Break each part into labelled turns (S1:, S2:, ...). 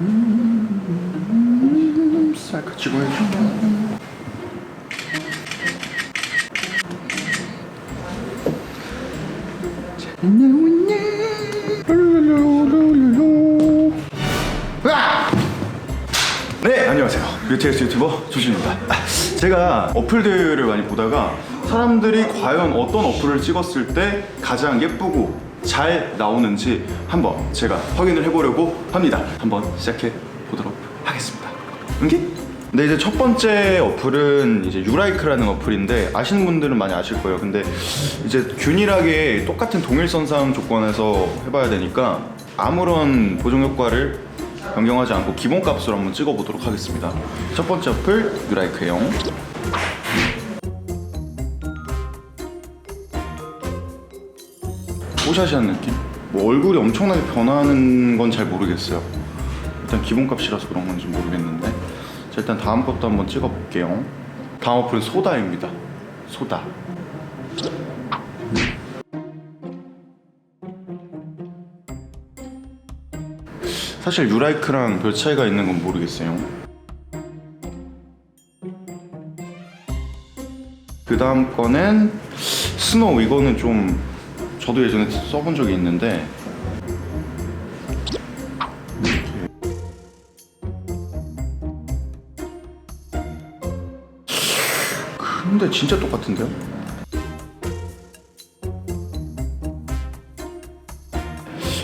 S1: 음, 쌀카치고 해준다. 네, 안녕하세요. 뮤테스 유튜버 조준입니다. 아, 제가 어플들을 많이 보다가 사람들이 과연 어떤 어플을 찍었을 때 가장 예쁘고 잘 나오는지 한번 제가 확인을 해보려고 합니다. 한번 시작해 보도록 하겠습니다. 응기? 네, 이제 첫 번째 어플은 이제 유라이크라는 어플인데 아시는 분들은 많이 아실 거예요. 근데 이제 균일하게 똑같은 동일선상 조건에서 해봐야 되니까 아무런 보정 효과를 변경하지 않고 기본 값으로 한번 찍어보도록 하겠습니다. 첫 번째 어플 유라이크용. 뽀샤시한 느낌? 뭐 얼굴이 엄청나게 변하는 건 잘 모르겠어요. 일단 기본 값이라서 그런 건지 모르겠는데. 자, 일단 다음 것도 한번 찍어볼게요. 다음 어플은 소다입니다. 소다. 사실 유라이크랑 별 차이가 있는 건 모르겠어요. 그 다음 거는 스노우 이거는 좀 저도 예전에 써본 적이 있는데 근데 진짜 똑같은데요?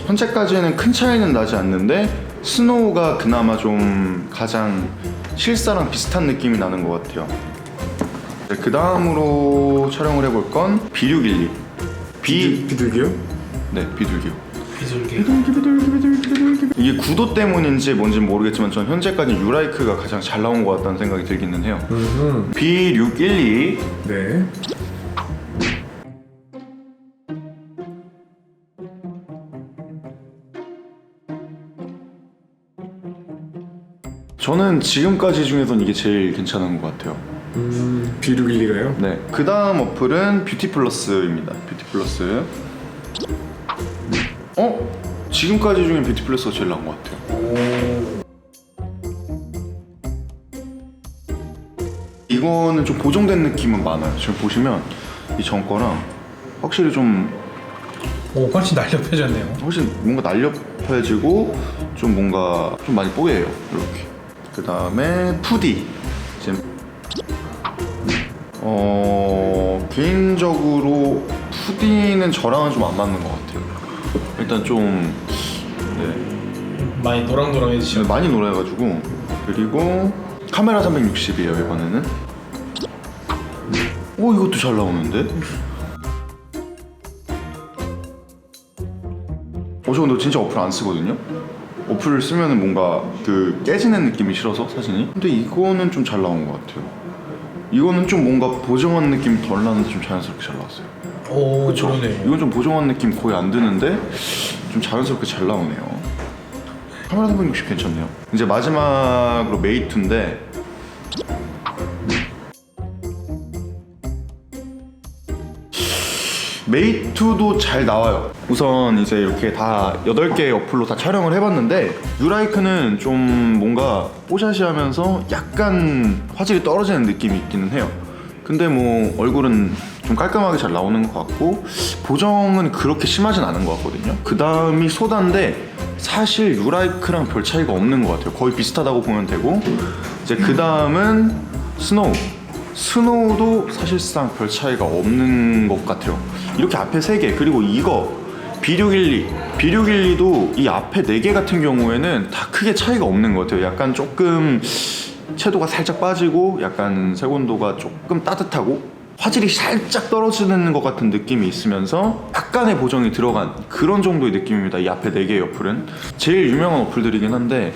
S1: 현재까지는 큰 차이는 나지 않는데 스노우가 그나마 좀 가장 실사랑 비슷한 느낌이 나는 것 같아요. 그 다음으로 촬영을 해볼 건 B612. B
S2: 비둘기요?
S1: 네 비둘기요.
S2: 비둘기.
S1: 비둘기 비둘기 비둘기 비둘기. 이게 구도 때문인지 뭔지 는 모르겠지만 전 현재까지 유라이크가 가장 잘 나온 것 같다는 생각이 들기는 해요.
S2: 음.
S1: B612
S2: 네.
S1: 저는 지금까지 중에선 이게 제일 괜찮은 것 같아요.
S2: 음. 비둘기가요?
S1: 네. 그 다음 어플은 뷰티 플러스입니다. 뷰티 플러스. 어? 지금까지 중에 뷰티 플러스가 제일 나은 것 같아요. 이거는 좀 보정된 느낌은 많아요. 지금 보시면 이 전 거랑 확실히 좀
S3: 오 훨씬 날렵해졌네요.
S1: 훨씬 뭔가 날렵해지고 좀 뭔가 좀 많이 뽀얘요. 이렇게. 그 다음에 푸디. 어 개인적으로 푸디는 저랑은 좀 안 맞는 것 같아요. 일단 좀 네,
S3: 많이 노랑노랑해지죠.
S1: 많이 놀아가지고 그리고 카메라 360이에요 이번에는. 오 이것도 잘 나오는데? 어, 저 근데 진짜 어플 안 쓰거든요? 어플을 쓰면은 뭔가 그 깨지는 느낌이 싫어서 사진이 근데 이거는 좀 잘 나온 것 같아요 이거는 좀 뭔가 보정한 느낌 덜 나는데 좀 자연스럽게 잘 나왔어요
S3: 오
S1: 그쵸?
S3: 그러네요.
S1: 이건 좀 보정한 느낌 거의 안 드는데 좀 자연스럽게 잘 나오네요 카메라 360 괜찮네요 이제 마지막으로 메이트인데 메이트도 잘 나와요. 우선 이제 이렇게 다 8개의 어플로 다 촬영을 해봤는데 유라이크는 좀 뭔가 뽀샤시 하면서 약간 화질이 떨어지는 느낌이 있기는 해요. 근데 뭐 얼굴은 좀 깔끔하게 잘 나오는 것 같고 보정은 그렇게 심하진 않은 것 같거든요. 그 다음이 소다인데 사실 유라이크랑 별 차이가 없는 것 같아요. 거의 비슷하다고 보면 되고 이제 그 다음은 스노우. 스노우도 사실상 별 차이가 없는 것 같아요. 이렇게 앞에 세 개, 그리고 이거 B612, B612도 이 앞에 네개 같은 경우에는 다 크게 차이가 없는 것 같아요. 약간 조금 채도가 살짝 빠지고, 약간 색온도가 조금 따뜻하고, 화질이 살짝 떨어지는 것 같은 느낌이 있으면서 약간의 보정이 들어간 그런 정도의 느낌입니다. 이 앞에 네 개의 어플은 제일 유명한 어플들이긴 한데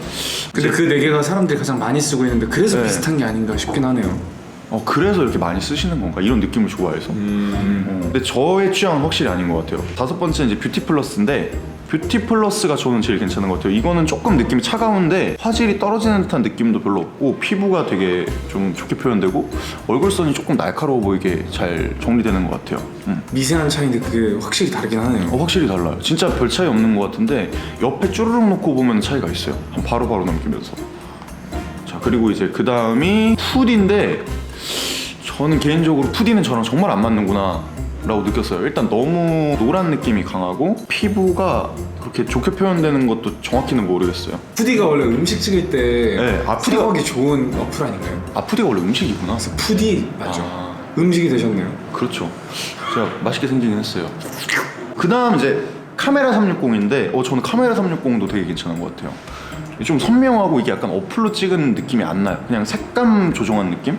S2: 근데 그네 개가 사람들이 가장 많이 쓰고 있는데 그래서
S1: 네.
S2: 비슷한 게 아닌가 싶긴 하네요.
S1: 어 그래서 이렇게 많이 쓰시는 건가 이런 느낌을 좋아해서 어, 근데 저의 취향은 확실히 아닌 것 같아요 다섯 번째는 이제 뷰티 플러스인데 뷰티 플러스가 저는 제일 괜찮은 것 같아요. 이거는 조금 느낌이 차가운데 화질이 떨어지는 듯한 느낌도 별로 없고 피부가 되게 좀 좋게 표현되고 얼굴선이 조금 날카로워 보이게 잘 정리되는 것 같아요. 음.
S2: 미세한 차이인데 그게 확실히 다르긴 하네요.
S1: 어, 확실히 달라요. 진짜 별 차이 없는 것 같은데 옆에 쭈르륵 놓고 보면 차이가 있어요. 한 바로 바로 넘기면서. 자 그리고 이제 그 다음이 푸디인데 저는 개인적으로 푸디는 저랑 정말 안 맞는구나 라고 느꼈어요. 일단 너무 노란 느낌이 강하고 피부가 그렇게 좋게 표현되는 것도 정확히는 모르겠어요.
S2: 푸디가 원래 음식 찍을 때
S1: 네, 아, 푸디가-
S2: 사용하기 좋은 어플 아닌가요?
S1: 아 푸디가 원래 음식이구나.
S2: 그래서 푸디 맞죠?
S1: 아.
S2: 음식이 되셨네요.
S1: 그렇죠. 제가 맛있게 생기긴 했어요. 그 다음 이제 카메라 360인데 어 저는 카메라 360도 되게 괜찮은 것 같아요. 좀 선명하고 이게 약간 어플로 찍은 느낌이 안 나요. 그냥 색감 조정한 느낌?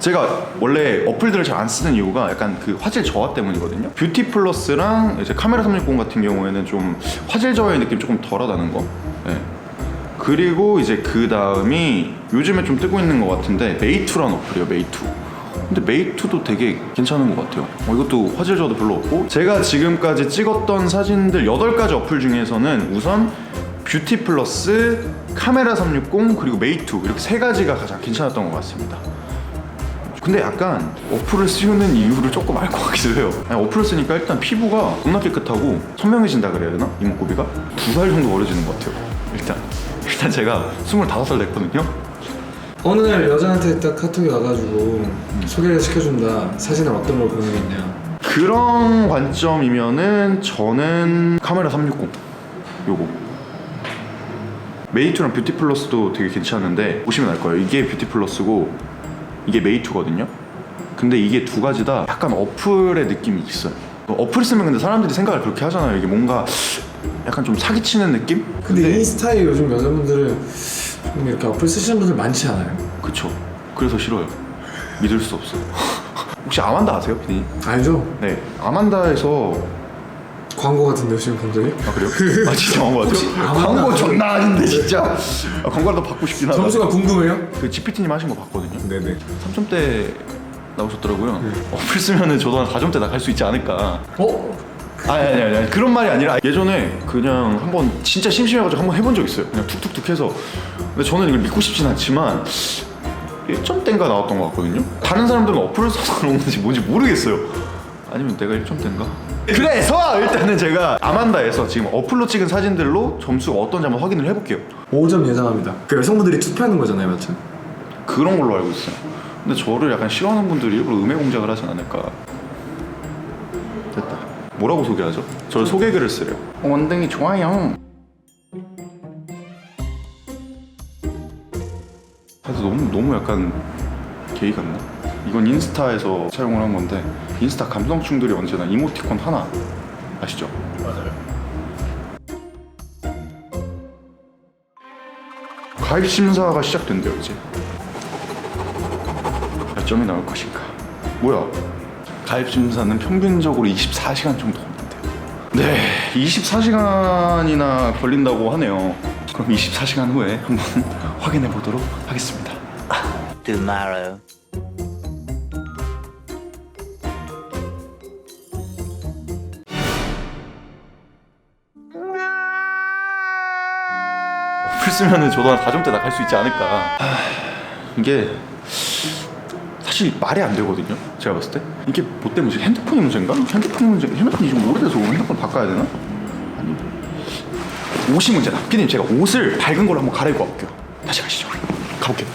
S1: 제가 원래 어플들을 잘 안 쓰는 이유가 약간 그 화질 저하 때문이거든요. 뷰티 플러스랑 이제 카메라 360 같은 경우에는 좀 화질 저하의 느낌 조금 덜하다는 거. 네. 그리고 이제 그 다음이 요즘에 좀 뜨고 있는 것 같은데 메이투라는 어플이에요. 메이투. 근데 메이투도 되게 괜찮은 것 같아요. 어, 이것도 화질 저도 별로 없고 제가 지금까지 찍었던 사진들 8가지 어플 중에서는 우선 뷰티 플러스, 카메라 360 그리고 메이투 이렇게 세 가지가 가장 괜찮았던 것 같습니다. 근데 약간 어플을 쓰는 이유를 조금 알 것 같기도 해요. 아니, 어플을 쓰니까 일단 피부가 겁나 깨끗하고 선명해진다 그래야 되나? 이목구비가 두 살 정도 어려지는 것 같아요. 일단 일단 제가 25살 됐거든요.
S2: 어느 날 여자한테 딱 카톡이 와가지고 소개를 시켜준다. 사진을 어떤 걸 보내겠냐.
S1: 그런 관점이면은 저는 카메라 360 요거 메이투랑 뷰티 플러스도 되게 괜찮은데 보시면 알 거예요 이게 뷰티 플러스고 이게 메이투거든요 근데 이게 두 가지 다 약간 어플의 느낌이 있어요 어플 쓰면 근데 사람들이 생각을 그렇게 하잖아요 이게 뭔가 약간 좀 사기치는 느낌?
S2: 근데 인스타에 요즘 여자분들은 좀 이렇게 어플 쓰시는 분들 많지 않아요?
S1: 그쵸 그래서 싫어요 믿을 수 없어요 혹시 아만다 아세요 피디님?
S2: 알죠?
S1: 네 아만다에서
S2: 광고 같은데요 지금 본 적이?
S1: 아 그래요? 아 진짜 광고 같아요? 광고? 존나 아닌데 진짜 아, 광고라도 받고 싶긴 하다
S2: 점수가 궁금해요?
S1: 그 GPT님 하신 거 봤거든요
S2: 네네
S1: 3점대 나오셨더라고요 어플 쓰면은 저도 한 4점대 나갈 수 있지 않을까
S2: 어?
S1: 아니 아니 아니, 아니 그런 말이 아니라 예전에 그냥 한번 진짜 심심해가지고 한번 해본 적 있어요 그냥 툭툭툭 해서 근데 저는 이걸 믿고 싶진 않지만 1점대인가 나왔던 것 같거든요 다른 사람들은 어플을 써서 그런 건지 뭔지 모르겠어요 아니면 내가 1점대인가? 그래서 일단은 제가 아만다에서 지금 어플로 찍은 사진들로 점수가 어떤지 한번 확인을 해볼게요
S2: 5점 예상합니다 그 여성분들이 투표하는 거잖아요 맞죠?
S1: 그런 걸로 알고 있어요. 근데 저를 약간 싫어하는 분들이 일부러 음해 공작을 하진 않을까. 됐다. 뭐라고 소개하죠? 저를 소개글을 쓰래요. 어, 원등이 좋아요. 그래서 너무 너무 약간 게이 같나? 이건 인스타에서 사용을 한 건데 인스타 감성충들이 언제나 이모티콘 하나. 아시죠?
S3: 맞아요.
S1: 가입 심사가 시작된대요 이제. 몇 점이 나올 것인가? 뭐야? 가입 심사는 평균적으로 24시간 정도 걸린대요. 네 24시간이나 걸린다고 하네요. 그럼 24시간 후에 한번 확인해 보도록 하겠습니다.
S4: Tomorrow.
S1: 어플 쓰면은 저도 한 4점 대 나갈 수 있지 않을까. 아, 이게 사실 말이 안 되거든요 제가 봤을 때. 이게 뭐 때문이지 핸드폰이 문제인가? 핸드폰이 문제 핸드폰이 좀 오래돼서 핸드폰 바꿔야 되나? 아니 옷이 문제다. 피디님 제가 옷을 밝은 걸로 한번 갈아입고 와볼게요. 다시 가시죠. 가볼게요